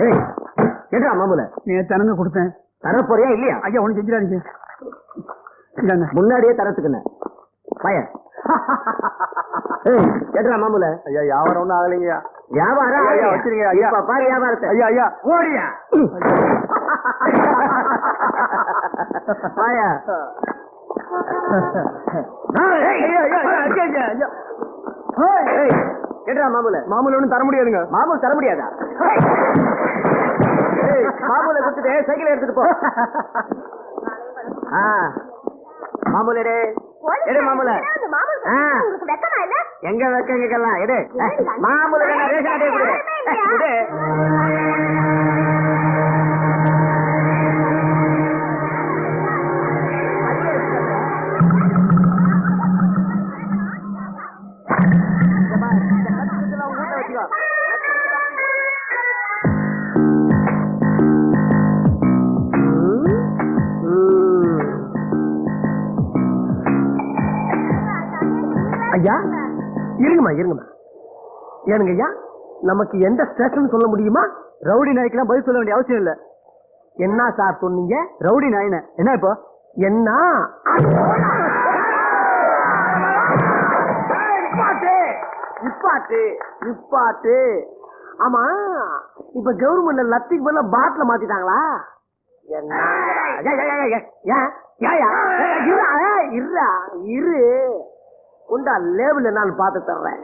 ஏய் கேட்டா மாமூல? நீ தனங்க கொடுத்தேன். தர போறியா இல்லையா? ஐயா ஒண்ணு செஞ்சிடாதீங்க. இந்தாங்க. முன்னாடியே தரத்துக்குன்னு. பய ஏய் கேட்டா மாமூல? ஐயா வியாபாரம் ஒன்றும் ஆகலைங்கய்யா. வியாபாரம் ஐயா, வச்சிருங்க, ஐயா. இப்ப பாரு வியாபாரத்தை. ஐயா ஐயா. ஓடியா? பாயா கேட்டா மாமூல? மாமூல் ஒன்றும் தர முடியாதுங்க. மாமூல் தர முடியாதா? ஏய், மாமூலை கொடுத்துட்டு சைக்கிள் எடுத்துட்டு போ. ஆ. மாமூலடே எடு. மாமூல. எங்க வைக்கங்கெல்லாம் எடு. மாமூல ரேஷன் அட்டையை கொடு ஐயா இருங்கம்மா இருங்கம்மா. ஏனுங்க ஐயா நமக்கு எந்த ஸ்டேஷன் சொல்ல முடியுமா? ரவுடி நாய்க்கெல்லாம் பதில் சொல்ல வேண்டிய அவசியம் இல்ல. என்ன சார் சொன்னீங்க? ரவுடி நாயின. என்ன இப்போ? என்ன? நிப்பாட்டு. நிப்பாட்டு. ஆமா இப்ப கவர்மெண்ட்ல லத்திக்கு பதிலா பாட்டில மாத்திட்டாங்களா? ஏய், இருடா, இரு. உண்டா லேபிள் என்னன்னு பார்த்து தர்றேன்.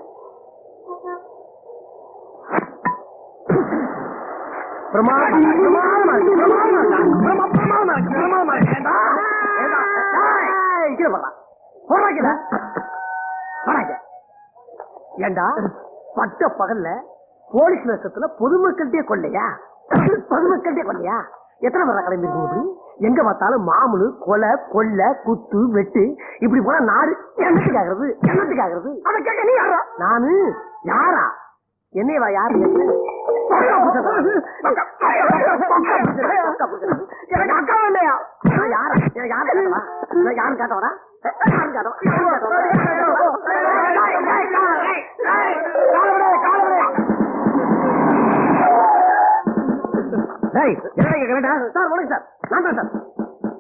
ஏண்டா? பட்ட பகல்ல போலீஸ் வேஷத்துல பொதுமக்கள்கிட்டே கொள்ளையா? பொதுமக்கள்கிட்டே கொள்ளையா? எத்தனை பேர் கிளம்பி இருக்கு இப்படி? எங்க பார்த்தாலும் மாமூலு கொலை கொல்ல குத்து வெட்டு இப்படி போனா நாடு என்னத்துக்கு ஆகுறது என்னத்துக்கு அதை கேட்க நீ யாரா? நானு. யாரா? என்னையவா யாரு? எனக்கு அக்கா இல்லையா? யாரா? யாரு கேட்டவரா? நான் யாரு கேட்டவரா? டேய் என்ன கேக்குறடா சார் வணக்கம் சார். நான் தான் சார்.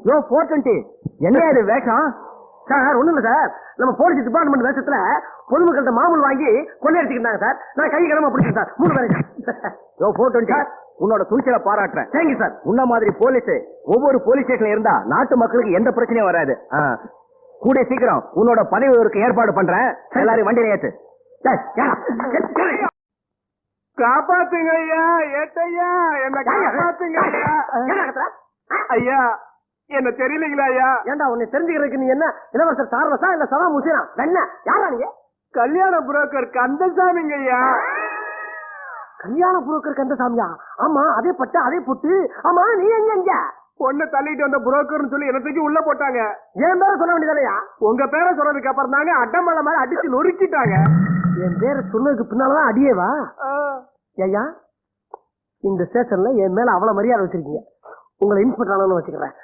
யோ 420 என்ன இது வேஷம்? சார் ஒண்ணும் இல்ல சார். நம்ம போலீஸ் டிபார்ட்மெண்ட் வேஷத்துல பொதுமக்கள்கிட்ட மாமூல் வாங்கி கொள்ளையடிச்சுக்கிட்டாங்க சார். நான் கை கிளம்ப பிடிச்சேன் சார். மூணு பேரும் யோ 420 உன்னோட துணிச்சலை பாராட்டுறேன். Thank you sir. உன்ன மாதிரி போலீஸ் ஒவ்வொரு போலீஸ் ஸ்டேஷன்ல இருந்தா நாட்டு மக்களுக்கு எந்த பிரச்சனையும் வராது. கூடிய சீக்கிரம் உன்னோட பதவி ஏற்பாடு பண்றேன். எல்லாரும் டேய், ஏடா. காப்பாத்துங்க ஐயா ஏட்டையா என்ன காப்பாத்துங்க ஐயா என்ன தெரியலீங்களா ஐயா ஏன்டா உன்னை தெரிஞ்சுக்கிறதுக்கு நீ என்ன இளவரசர் சாரலசா இல்ல சதா முசேனா? என்ன யாரா நீங்க? கல்யாண புரோக்கர் கந்தசாமிங்க ஐயா கல்யாண புரோக்கர் கந்தசாமியா? ஆமா அதே பட்டு அதே புட்டு. ஆமா நீ எங்க எங்க? பொண்ணை தள்ளிட்டு வந்த புரோக்கர்னு சொல்லி என்ன தூக்கி உள்ள போட்டாங்க. என் பேரை சொல்ல வேண்டியதானயா உங்க பேரை சொன்னதுக்கு அப்புறம் தாங்க அட்டமலை மாதிரி அடிச்சு நொறுக்கிட்டாங்க. என் பேரை சொன்னதுக்கு பின்னாலதான் அடியேவா. ஐயா இந்த ஸ்டேஷன்ல என் மேல அவ்வளவு மரியாதை வச்சிருக்கீங்க. உங்களை இன்ஸ்பெக்டர் ஆனு வச்சுக்கிறேன்.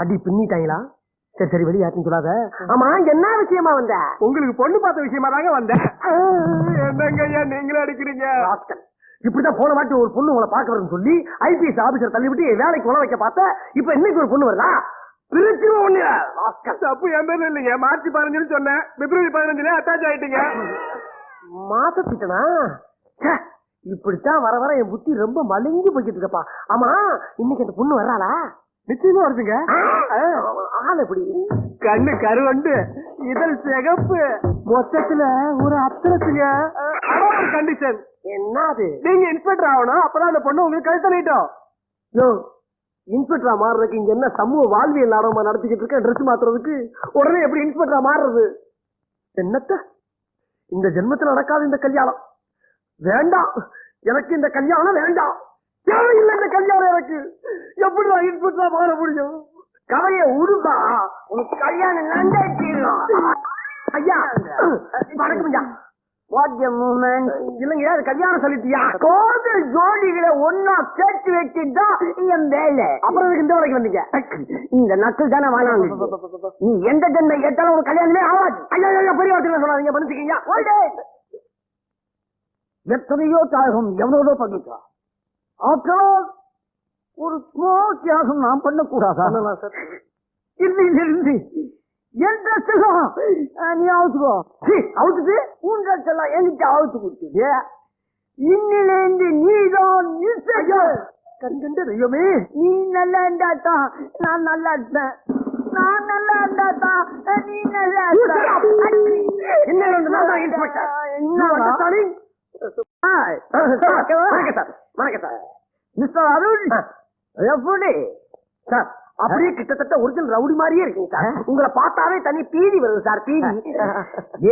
அடி பின்னிட்டாங்களா சரி சரி வெளியே யாருன்னு சொல்லாத. ஆமா என்ன விஷயமா வந்த? உங்களுக்கு பொண்ணு பார்த்த விஷயமா தாங்க வந்தேன் என்னங்க ஐயா நீங்களே அடிக்கிறீங்க. இப்படிதான் போன வாட்டி ஒரு பொண்ணு உங்களை பார்க்க சொல்லி ஐபிஎஸ் ஆபீசர் தள்ளி விட்டு என் வேலைக்கு உழ வைக்க பார்த்த இப்ப இன்னைக்கு ஒரு பொண்ணு வருதா? பிரிச்சிருவ ஒண்ணு. தப்பு என் பேர்ல இல்லைங்க. மார்ச் பதினஞ்சுன்னு சொன்னேன். பிப்ரவரி பதினஞ்சுல அட்டாச் ஆயிட்டீங்க. மாசத்திட்டனா இப்படித்தான் வர வர என் புத்தி ரொம்ப மழுங்கி போய்கிட்டு இருக்கப்பா ஆமா இன்னைக்கு அந்த பொண்ணு வர்றாளா? நிச்சயமா வருதுங்க. ஆள் எப்படி? கண்ணு கருவண்டு இதழ் சிகப்பு. மொத்தத்துல ஒரு அத்தனத்துங்க கண்டிஷன் என்னது? நீங்க இன்ஸ்பெக்டர் ஆகணும். அப்பதான் அந்த பொண்ணு உங்களுக்கு கழுத்த நீட்டும். இன்ஸ்பெக்டரா மாறுறதுக்கு இங்க என்ன சமூக வாழ்வியல் நாடகமா நடத்திக்கிட்டு இருக்க? ட்ரெஸ் மாத்துறதுக்கு? உடனே எப்படி இன்ஸ்பெக்டரா மாறுறது? என்னத்த? இந்த ஜென்மத்துல நடக்காது இந்த கல்யாணம். வேண்டாம். எனக்கு இந்த கல்யாணம் வேண்டாம். தேவையில்லை இந்த கல்யாணம் எனக்கு. எப்படி நான் இன்ஸ்பெக்டரா மாற முடியும்? கவைய உருபா உனக்கு கல்யாணம் நண்டே ஐயா வணக்கம் ஐயா. இல்லைங்க அது கல்யாணம் சொல்லிட்டியா? கோவில் ஜோடிகளை ஒன்னா சேர்த்து வச்சுதான் என் வேலை. அப்புறம் இந்த வேலைக்கு வந்தீங்க? இந்த நக்கல் தானே வாழாங்க நீ எந்த ஜென்மை கேட்டாலும் ஒரு கல்யாணமே ஆகாது. ஐயா பெரிய வார்த்தை சொல்லாதீங்க மன்னிச்சுக்கீங்க. எத்தனையோ தியாகம் எவ்வளவோ பண்ணிட்டான் ஆஃப்டர் ஒரு ஸ்மால் தியாகம் நான் பண்ணக்கூடாதா சார். இன்னிலிருந்து என் ட்ரெஸ் எல்லாம் அஹ், நீ அவுத்துக்கோ. சீ, அவுத்துட்டு உன் ட்ரெஸ் எல்லாம் என்கிட்ட அவுத்து கொடுத்துடு இன்னிலிருந்து நீதான் இன்ஸ்பெக்டர் கண்கண்ட தெய்வமே. நீ நல்லா இருந்தாதான் நான் நல்லா இருப்பேன். நான் நல்லா இருந்தாதான் நீ நல்லா இருந்து நான் தான்? inspector. மிஸ்டர் அருண். எப்படி? சார் அப்படியே கிட்டத்தட்ட ஒரிஜினல் ரவுடி மாதிரியே இருக்கீங்க சார். உங்களை பார்த்தாவே தனி பீதி வருது சார் பீதி.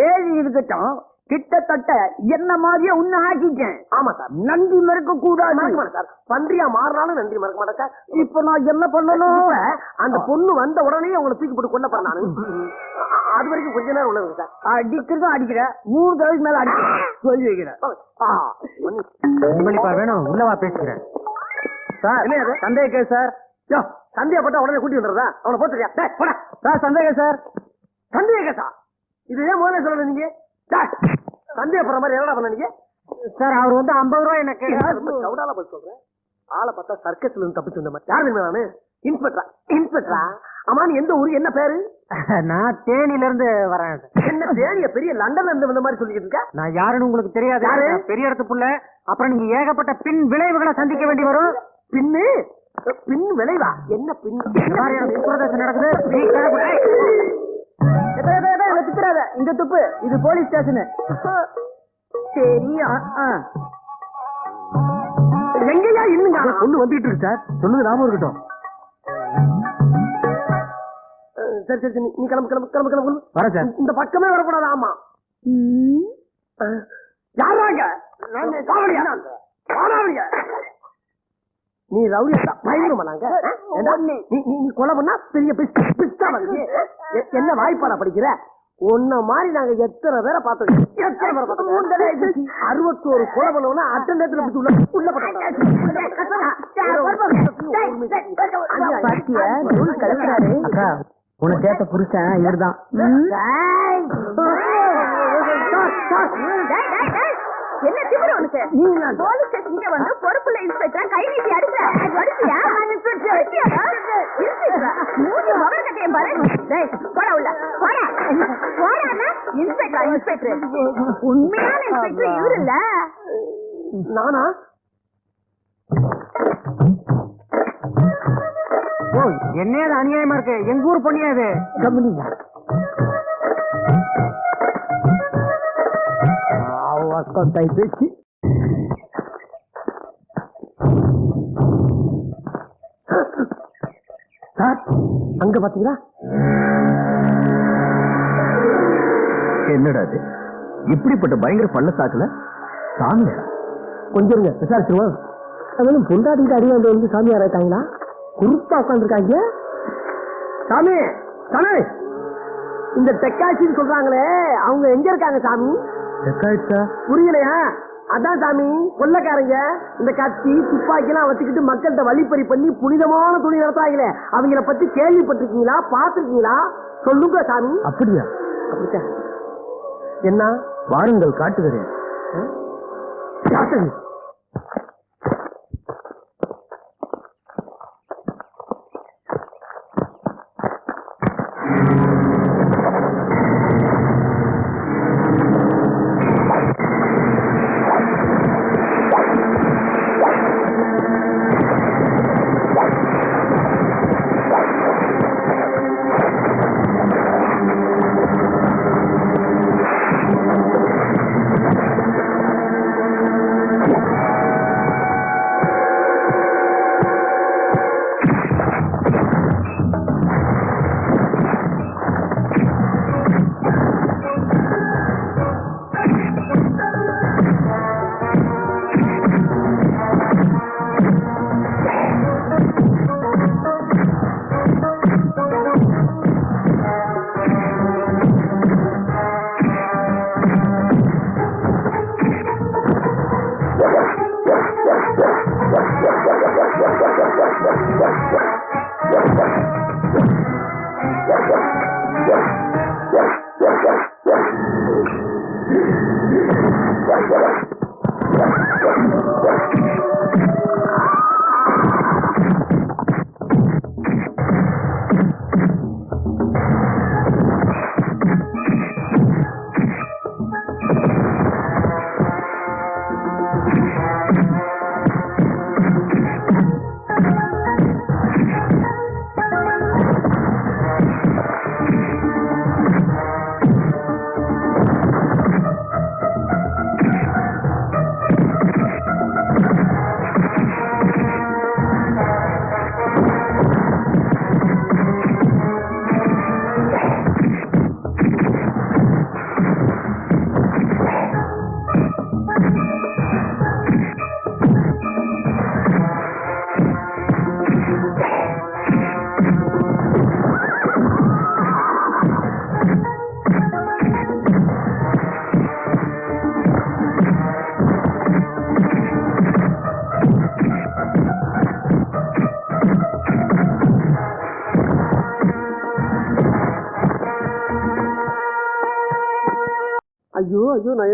ஏழு இருக்கட்டும் கிட்டத்தட்ட என்ன மாதிரியே உன்ன ஆக்கிட்டேன். ஆமா சார். நன்றி மறக்க கூடாது. மறக்க மாட்டேன் சார். பன்றியா மாறினாலும் நன்றி மறக்க மாட்டேன் சார். இப்ப நான் என்ன பண்ணணும்? அந்த பொண்ணு வந்த உடனே உங்களை தூக்கி போட்டு போறேன் நானு. அது வரைக்கும் கொஞ்ச நேரம் உள்ளது சார். அடிக்கிறதும் அடிக்கிறேன் மூணு தடவைக்கு மேல அடிக்கிறேன் சொல்லி வைக்கிறேன். வேணும்? உள்ளவா பேசுகிறேன் சார் என்ன சந்தேக சார். யோ சந்தேகப்பட்டா உடனே கூட்டி வந்துடுறதா? அவனை போட்டுறியா சார் சந்தேக சார். சந்தேக கேஸா இது ஏன் முதல்ல சொல்லல நீங்க? சந்தேகப்படுற மாதிரி என்னடா பண்ண நீங்க? சார் அவர் வந்து ஐம்பது ரூபாய் எனக்கு ரொம்ப பதில் சொல்றேன். ஆளை பார்த்தா சர்க்கஸ்ல இருந்து தப்பிச்சு வந்த மாதிரி யாரு தெரியுமா நானு இன்ஸ்பெக்டரா? இன்ஸ்பெக்டரா? அம்மா நீ எந்த ஊரு? என்ன பேரு? நான் தேனில இருந்து வரேன் என்ன தேனிய? பெரிய லண்டன்ல இருந்து வந்த மாதிரி சொல்லிக்கிட்டு இருக்க? நான் யாருன்னு உங்களுக்கு தெரியாது. யாரு? பெரிய இடத்து புள்ள. அப்புறம் நீங்க ஏகப்பட்ட பின் விளைவுகளை சந்திக்க வேண்டி வரும். பின்னு? பின் விளைவா? என்ன பின்? நடக்குது? துப்புறாத. இங்க துப்பு. இது போலீஸ் ஸ்டேஷனு. சரியா எங்கயா இன்னுங்க? பொண்ணு வந்துட்டு இருக்கு சார். சொன்னது ஞாபகம் இருக்கட்டும். சரி சரி சரி, நீ கிளம்பு கிளம்பு கிளம்பு கிளம்பு. வரேன் சார். இந்த பக்கமே வரக்கூடாது ஆமா. யாராங்க காவலியா? காவலியா நீ ரவுடியா பயங்கரமா நாங்க நீ நீ- நீ கொலை பண்ணா பெரிய பிஸ்தா பிஸ்தா வருது எ- என்ன வாய்ப்பாடா படிக்கிற உன்ன மாதிரி நாங்க எத்தனை பேரை பார்த்தோம் எத்தனை பேரை பார்த்தோம் அறுபத்தோரு கொலை பண்ணவனா அட்டண்டத்துல பிடிச்சி உள்ள உள்ள அக்கா உனக்கு கேட்ட புருஷன் இவர்தான் என்ன திமிரு உனக்கு? போலீஸ் ஸ்டேஷனுக்கு வந்து பொறுப்புள்ள இன்ஸ்பெக்டர் கை நீட்டி அடிச்ச அடிச்சியா? இன்ஸ்பெக்டரா? மூஞ்சி முகர கட்டையும் பாரு. டேய், போடா உள்ள. போடா. போடானா இன்ஸ்பெக்டர் இன்ஸ்பெக்டர். உண்மையான இன்ஸ்பெக்டர் இவரு இல்ல நானா? என்ன அது அநியாயமா இருக்கு? எங்க ஊர் பொண்ணியா இது பேச்சு சார் அங்க பாத்தீங்களா? என்னடா அது இப்படிப்பட்ட பயங்கர பள்ளத்தாக்குல? சாமியாரா? கொஞ்சம் இருங்க விசாரிச்சிருவோம். அவனும் பொண்டாட்டிட்டு அடி வந்து வந்து சாமியார் ஆயிட்டாங்களா? குறுப்பா உட்காந்துருக்காங்க சாமி சாமி! இந்த தெக்காட்சின்னு சொல்றாங்களே அவங்க எங்க இருக்காங்க சாமி? புரியலையா? அதான் சாமி கொள்ளக்காரங்க இந்த கத்தி துப்பாக்கி எல்லாம் வச்சுக்கிட்டு மக்கள்கிட்ட வழிப்பறி பண்ணி புனிதமான துணி நடத்துறாங்களே. அவங்கள பத்தி கேள்விப்பட்டிருக்கீங்களா? பாத்திருக்கீங்களா சொல்லுங்க சாமி. அப்படியா? அப்படியா என்ன? வாருங்கள் காட்டுகிறேன். காட்டுங்க.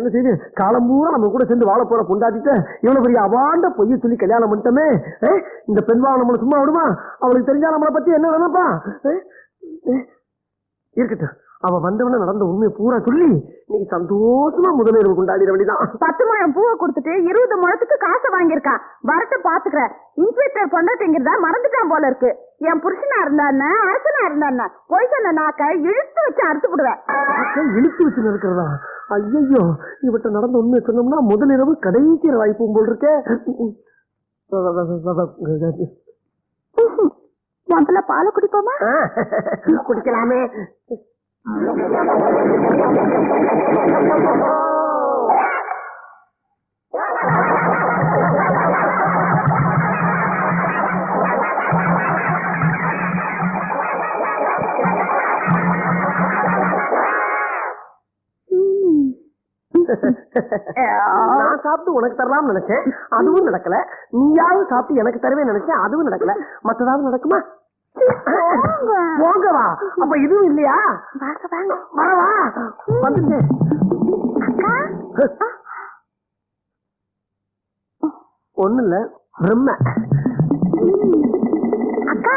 என்ன செய்து? காலம் பூரா நம்ம கூட சேர்ந்து வாழ போற கொண்டாடிட்டு இவ்வளவு பெரிய அவாண்ட பொய்ய சொல்லி கல்யாணம் பண்ணிட்டோமே. இந்த பெண்வா நம்மளை சும்மா விடுமா? அவளுக்கு தெரிஞ்சா நம்மளை பத்தி என்ன நினைப்பா? இருக்கட்டும். அவ வந்தவன நடந்த உண்மையை பூரா சொல்லி இன்னைக்கு சந்தோஷமா முதலிரவு கொண்டாடிட வேண்டியதான் பத்து முழம் பூவை கொடுத்துட்டு இருபது முழத்துக்கு காசு வாங்கியிருக்கான் வரட்டு பாத்துக்கிறேன் இன்ஸ்பெக்டர் பொண்டாட்டிங்கிறதா மறந்துட்டான் போல இருக்கு. என் புருஷனா இருந்தான்னு அரசனா இருந்தான்னு போய் சொன்ன நாக்க இழுத்து வச்சு அறுத்து விடுவேன் இழுத்து வச்சு இருக்கிறதா ஐயோ இவட்ட நடந்த உண்மையை சொன்னோம்னா முதலிரவு கடைசி வாய்ப்பும் போல் இருக்கே. முதல்ல பாலை குடிப்போமா? குடிக்கலாமே. நான் சாப்பிட்டு உனக்கு தரலாம்னு நினைச்சேன். அதுவும் நடக்கல. நீயாவது சாப்பிட்டு எனக்கு தரவே நினைச்சேன் அதுவும் நடக்கல. மத்ததாவது நடக்குமா? போங்க வா அப்ப இதுவும் இல்லையா? வாங்க வாங்க. வரவா? ஒண்ணு இல்ல பிரம்ம. அக்கா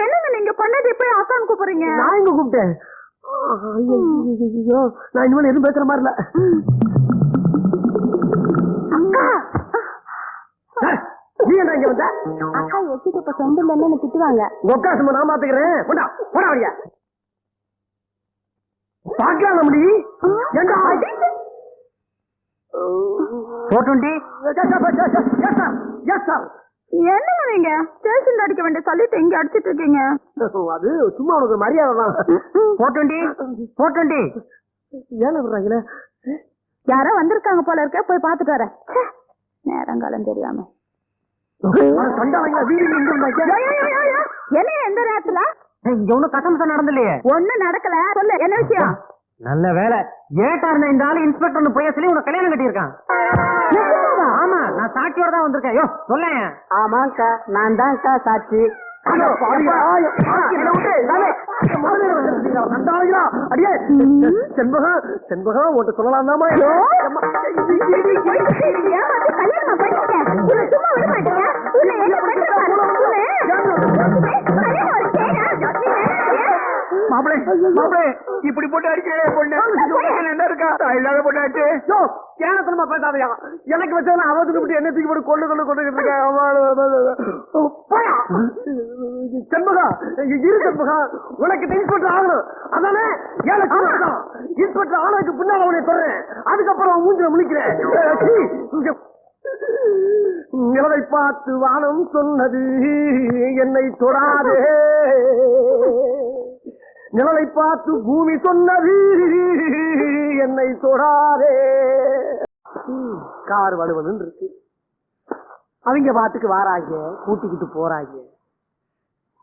என்னங்க நீங்க பொண்டாட்டி போய் அக்கான்னு கூப்பிடுறீங்க? நான் எங்க கூப்பிட்டேன்? நான் இனிமேல் எதுவும் பேசுற மாதிரி இல்ல. என்ன இங்க வந்த? அக்கா எச்சிட்டு இப்ப சொந்த இல்லைன்னு திட்டுவாங்க. உக்கா சும்மா நான் பாத்துக்கிறேன். போடா போடா வழியா. பாக்கலாம் முடி? ஏண்டா? போட்டுண்டி என்னங்க நீங்க? ஸ்டேஷன்ல அடிக்க வேண்டிய சொல்லிட்டு இங்க அடிச்சிட்டு இருக்கீங்க. அது சும்மா உனக்கு மரியாதை தான். போட்டுண்டி போட்டுண்டி ஏன விடுறாங்களே யாரோ வந்திருக்காங்க போல இருக்க போய் பாத்துட்டு வரேன். ச்சே, நேரங்காலம் தெரியாம. என்ன எந்த நேரத்துல? இங்க ஒண்ணும் கசமசம் நடந்தலையே. ஒண்ணு நடக்கல. சொல்லு என்ன விஷயம்? நல்ல வேலை. ஏட்டா இருந்த இந்த ஆளு இன்ஸ்பெக்டர் போய் சொல்லி உனக்கு கல்யாணம் கட்டியிருக்கான். ஆமா நான் சாட்சியோட தான் வந்திருக்கேன். யோ சொல்லேன். ஆமாக்கா நான் தான்க்கா சாட்சி. செண்பகம் செண்பகம் உன்ட்ட சொல்லலாம் பண்ணிட்டேன் உன்னை சும்மா விட மாட்டீங்க? உன்னை என்ன பண்றாரு உன்னை கல்யாணம் ஒரு செய்யா மாப்பிளை மாப்பிளை இப்படி போட்டு அடிக்கிறே பொண்ணு. என்ன இருக்கா? இல்லாத பொண்ணாச்சு. கேனத்தனமா பேசாதயா. எனக்கு வச்சதுல விட்டு என்ன தூக்கி போட்டு கொண்டு கொண்டு கொண்டு செண்பகம் இரு செண்பகம் உனக்கு இன்ஸ்பெக்டர் ஆகணும். அதானே? ஏழு இன்ஸ்பெக்டர் ஆனதுக்கு பின்னால உன்னை சொல்றேன் அதுக்கப்புறம் மூஞ்சில முழிக்கிறேன். நிலவை பார்த்து வானம் சொன்னது என்னை தொடாதே. நிழலை பார்த்து பூமி சொன்னது என்னை தொடாதே. ம், கார் வலுவலுன்னு இருக்கு அவங்க பாட்டுக்கு வாராங்க கூட்டிக்கிட்டு போறாங்க.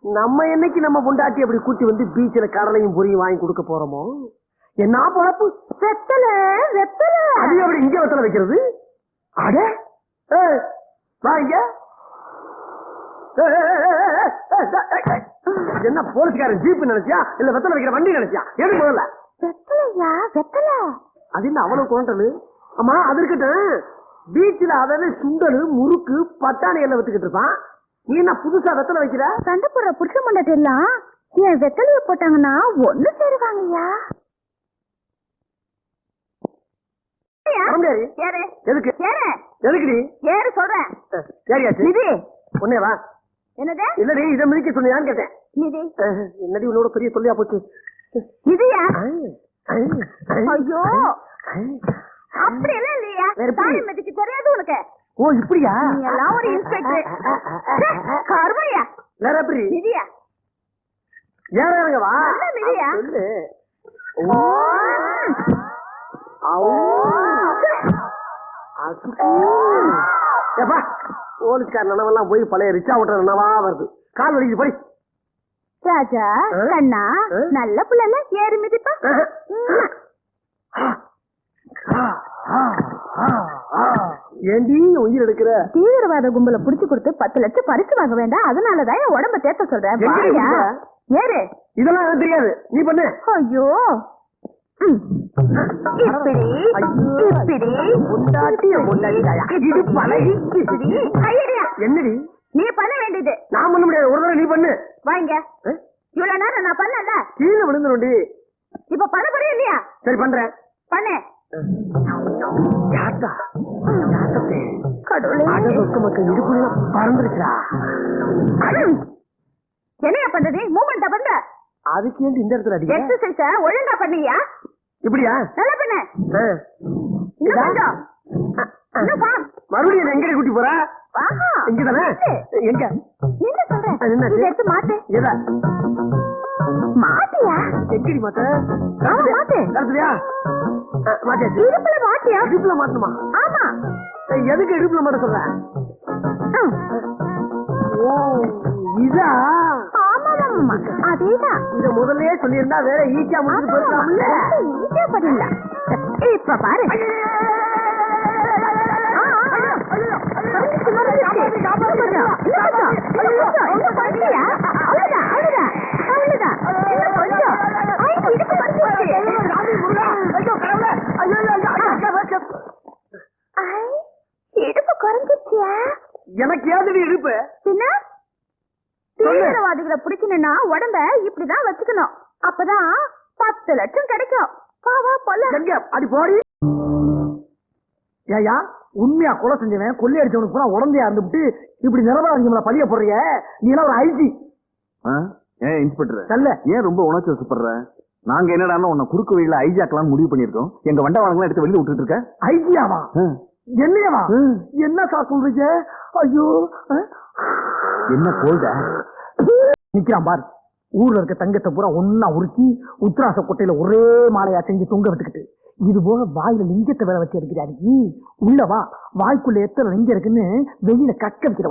நம்ம என்னைக்கு நம்ம பொண்டாட்டி அப்படி கூட்டி வந்து பீச்சில் கடலையும் பொரியும் வாங்கி கொடுக்க போறோமோ? என்ன பொழப்பு? வெத்தல வெத்தல. அது அப்படி இங்க வெத்தலை வைக்கிறது? அட ஏய், வா இங்க. ஏய், ஏய், ஏய், ஏய், ஏய், ஏய், ஏய், ஏய். இது என்ன போலீஸ்காரன் ஜீப் நினைச்சியா? இல்ல வெத்தலை வைக்கிற வண்டி நினைச்சியா? எது முதல்ல. வெத்தலையா? வெத்தல. அது என்ன அவ்வளவு குவாண்டலு ஆமா அது இருக்கட்டும். பீச்சில் அதாவது சுண்டல் முறுக்கு பட்டாணி எல்லாம் வித்துக்கிட்டு இருப்பான். நீ என்ன புதுசா வெத்தலை வைக்கிற? சண்டை போடுற புருஷ முன்னாடி எல்லாம் என் வெத்தலைய போட்டாங்கன்னா ஒண்ணு சேருவாங்கய்யா. வரமுடியாது ஏறு எதுக்கு? ஏறு எதுக்குடி? ஏறு சொல்றேன் நிதி. வா என்னது? இல்லடி இதை மிதிக்க சொன்னியான்னு கேட்டேன். நிதி. அஹ், என்னடி உன்னோட பெரிய சொல்லியா போச்சு? நிதியா. ஐயோ. அப்படி எல்லாம் இல்லையா? தாலி மதிக்க தெரியாது உனக்கு. ஓ இப்படியா? நீ எல்லாம் ஒரு இன்ஸ்பெக்டர் கருமையா வேற எப்படி? நிதியா? ஏற இறங்க வா? என்ன மிதியா? சொல்லு. அவு. ஏப்பா போலீஸ்கார நினைவெல்லாம் போய் பழைய ரிச்சா ஓட்டுற நினைவா வருது. கால் வலிக்குது போய் ராஜா? கண்ணா? நல்ல புள்ளல ஏறி மிதிப்பா. ஏண்டி உயிர் எடுக்கிற? தீவிரவாத கும்பல புடிச்சு கொடுத்து பத்து லட்சம் பரிசு வாங்க வேண்டாம். அதனாலதான் என் உடம்ப தேத்த சொல்றேன்? ஏறு. இதெல்லாம் தெரியாது. நீ பண்ணு. ஐயோ. இப்படி இப்படி. பொண்டாட்டிய பொண்டாட்டியா? இது பழகி. இப்படி. என்னடி? நீ பண்ண வேண்டியது. நான் பண்ண முடியாது. ஒரு தடவை நீ பண்ணு. வாங்க? இவ்வளவு நேரம் நான் பண்ணல. கீழே விழுந்துருண்டி. இப்ப பண்ண போறியா இல்லையா? சரி பண்றேன் பண்ணு. யாத்தா யாத்தத்தே கடவுளே. அட சொத்து மக்கள் இடுப்புல பறந்துருச்சா. என்னையா பண்றது? மூமெண்டா பண்ற அதுக்கு ஏன் இந்த இடத்துல அடிக்க எக்ஸசைஸ ஒழுங்கா பண்ணியா? இப்படியா? நல்லா பண்ணு. ஆ. இன்னும் கொஞ்சம். இன்னும் வா. மறுபடியும் எங்க கூட்டி போற? தானே எங்க? சொல்றேன்? இதை எடுத்து மாத்து எதா? மாத்தியா எக்கடி மாத்த ஆமா, மாத்து. கருத்துலையா மாத்தியாச்சு இடுப்புல மாத்தியா இடுப்புல மாத்தணுமா ஆமா. எதுக்கு இடுப்புல மாட்ட சொல்ற. ஓ இதா? ஆமா ஆமா அதேதான் இத முதல்லயே சொல்லியிருந்தா வேற ஈஸியா முடிச்சு போயிருக்கலாம்ல ஈஸியா பண்ணிடலாம் இப்ப பாரு எனக்கு ஏதடி. தீவிரவாதிகளை பிடிக்கணும்னா உடம்ப இப்படிதான் வச்சுக்கணும். அப்பதான் பத்து லட்சம் கிடைக்கும். வா வா போல எங்க? அடி போடி. ஏயா உண்மையா கொலை செஞ்சவன் கொள்ளை அடிச்சவனுக்கு பூரா உடந்தையா இருந்துட்டு இப்படி நிரபராதிகளை பழிய போடுறிய? நீ எல்லாம் ஒரு ஐஜி. ஏன் இன்ஸ்பெக்டர்? நல்ல ஏன் ரொம்ப உணர்ச்சி வசப்படுற? நாங்க என்னடா உன்னை குறுக்கு வழியில ஐஜாக்கலாம் முடிவு பண்ணிருக்கோம் எங்க வண்டவாளங்களாம் எடுத்து வெளியில விட்டுட்டு இருக்க. ஐஜியாவா? என்னையவா. என்ன சார் சொல்றீங்க? ஐயோ? என்ன கோல்டா? நிக்கிறான் பாரு. ஊர்ல இருக்க தங்கத்தை பூரா ஒன்னா உருக்கி உத்தராச கொட்டையில ஒரே மாலையா செஞ்சு தொங்க விட்டுக்கிட்டு இது போக வாயில லிங்கத்தை வேலை வச்சு எடுக்கிறாரு உள்ள வா. வாய்க்குள்ள எத்தனை லிங்கம் இருக்குன்னு வெளியில கக்க வைக்கிற